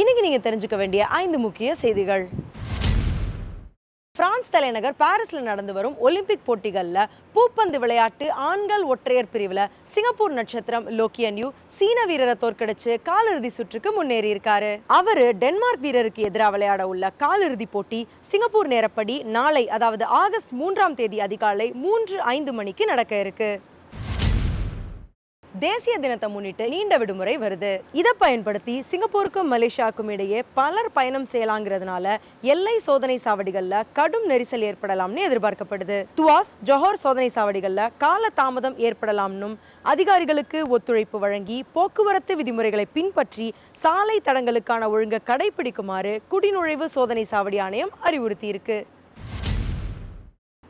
இன்னைக்கு நீங்க தெரிஞ்சுக்க வேண்டிய ஐந்து முக்கிய செய்திகள். பிரான்ஸ் தலைநகர் பாரிஸில் நடந்து வரும் ஒலிம்பிக் போட்டிகளில் பூப்பந்து விளையாட்டு ஆண்கள் ஒற்றையர் பிரிவில் சிங்கப்பூர் நட்சத்திரம் லோக்கியன்யூ சீன வீரரை தோற்கடிச்சு காலிறுதி சுற்றுக்கு முன்னேறி இருக்காரு அவரு டென்மார்க் வீரருக்கு எதிராக விளையாட உள்ள காலிறுதி போட்டி சிங்கப்பூர் நேரப்படி நாளை அதாவது ஆகஸ்ட் மூன்றாம் தேதி அதிகாலை மூன்று ஐந்து மணிக்கு நடக்க இருக்கு. தேசிய தினத்தை முன்னிட்டு நீண்ட விடுமுறை வருது. இதை பயன்படுத்தி சிங்கப்பூருக்கும் மலேசியாவுக்கும் இடையே பலர் பயணம் செய்யலாங்கிறதுனால எல்லை சோதனை சாவடிகள்ல கடும் நெரிசல் ஏற்படலாம்னு எதிர்பார்க்கப்படுது. துவாஸ் ஜொஹோர் சோதனை சாவடிகள்ல கால தாமதம் ஏற்படலாம்னும் அதிகாரிகளுக்கு ஒத்துழைப்பு வழங்கி போக்குவரத்து விதிமுறைகளை பின்பற்றி சாலை தடங்களுக்கான ஒழுங்கை கடைபிடிக்குமாறு குடிநுழைவு சோதனை சாவடி ஆணையம் அறிவுறுத்தியிருக்கு.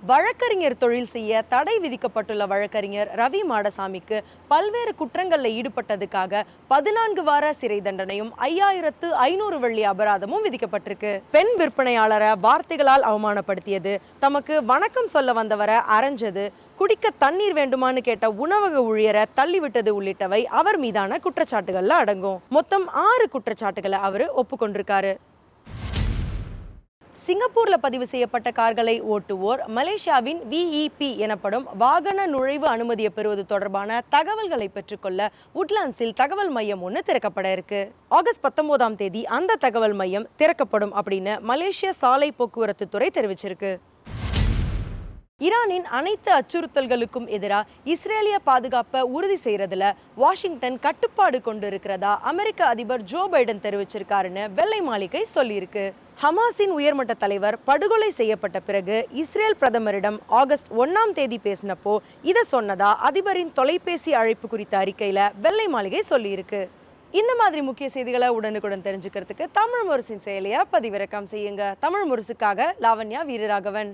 வழக்கறிஞர் தொழில் செய்ய தடை விதிக்கப்பட்டுள்ள வழக்கறிஞர் ரவி மாடசாமிக்கு பல்வேறு குற்றங்களில் ஈடுபட்டதுக்காக பதினான்கு வார சிறை தண்டனையும் ஐயாயிரத்து ஐநூறு வெள்ளி அபராதமும் விதிக்கப்பட்டிருக்கு. பெண் விற்பனையாளரை வார்த்தைகளால் அவமானப்படுத்தியது. தமக்கு வணக்கம் சொல்ல வந்தவரை அரைஞ்சது. குடிக்க தண்ணீர் வேண்டுமான்னு கேட்ட உணவக ஊழியரை தள்ளிவிட்டது உள்ளிட்டவை அவர் மீதான குற்றச்சாட்டுகள்ல அடங்கும். மொத்தம் ஆறு குற்றச்சாட்டுகளை அவர் ஒப்புக்கொண்டிருக்காரு. சிங்கப்பூரில் பதிவு செய்யப்பட்ட கார்களை ஓட்டுவோர் மலேசியாவின் விஇபி எனப்படும் வாகன நுழைவு அனுமதியை பெறுவது தொடர்பான தகவல்களை பெற்றுக்கொள்ள உட்லாண்ட்ஸில் தகவல் மையம் ஒன்று திறக்கப்பட இருக்கு. ஆகஸ்ட் பத்தொன்பதாம் தேதி அந்த தகவல் மையம் திறக்கப்படும் அப்படின்னு மலேசிய சாலை போக்குவரத்து துறை தெரிவிச்சிருக்கு. ஈரானின் அனைத்து அச்சுறுத்தல்களுக்கும் எதிராக இஸ்ரேலிய பாதுகாப்பை உறுதி செய்கிறதுல வாஷிங்டன் கட்டுப்பாடு கொண்டு இருக்கிறதா அமெரிக்க அதிபர் ஜோ பைடன் தெரிவிச்சிருக்காருன்னு வெள்ளை மாளிகை சொல்லியிருக்கு. ஹமாஸின் உயர்மட்ட தலைவர் படுகொலை செய்யப்பட்ட பிறகு இஸ்ரேல் பிரதமரிடம் ஆகஸ்ட் ஒன்னாம் தேதி பேசினப்போ இதை சொன்னதா அதிபரின் தொலைபேசி அழைப்பு குறித்த அறிக்கையில வெள்ளை மாளிகை சொல்லியிருக்கு. இந்த மாதிரி முக்கிய செய்திகளை உடனுக்குடன் தெரிஞ்சுக்கிறதுக்கு தமிழ் முரசின் செயலியை பதிவிறக்கம் செய்யுங்க. தமிழ் முரசுக்காக லாவண்யா வீரராகவன்.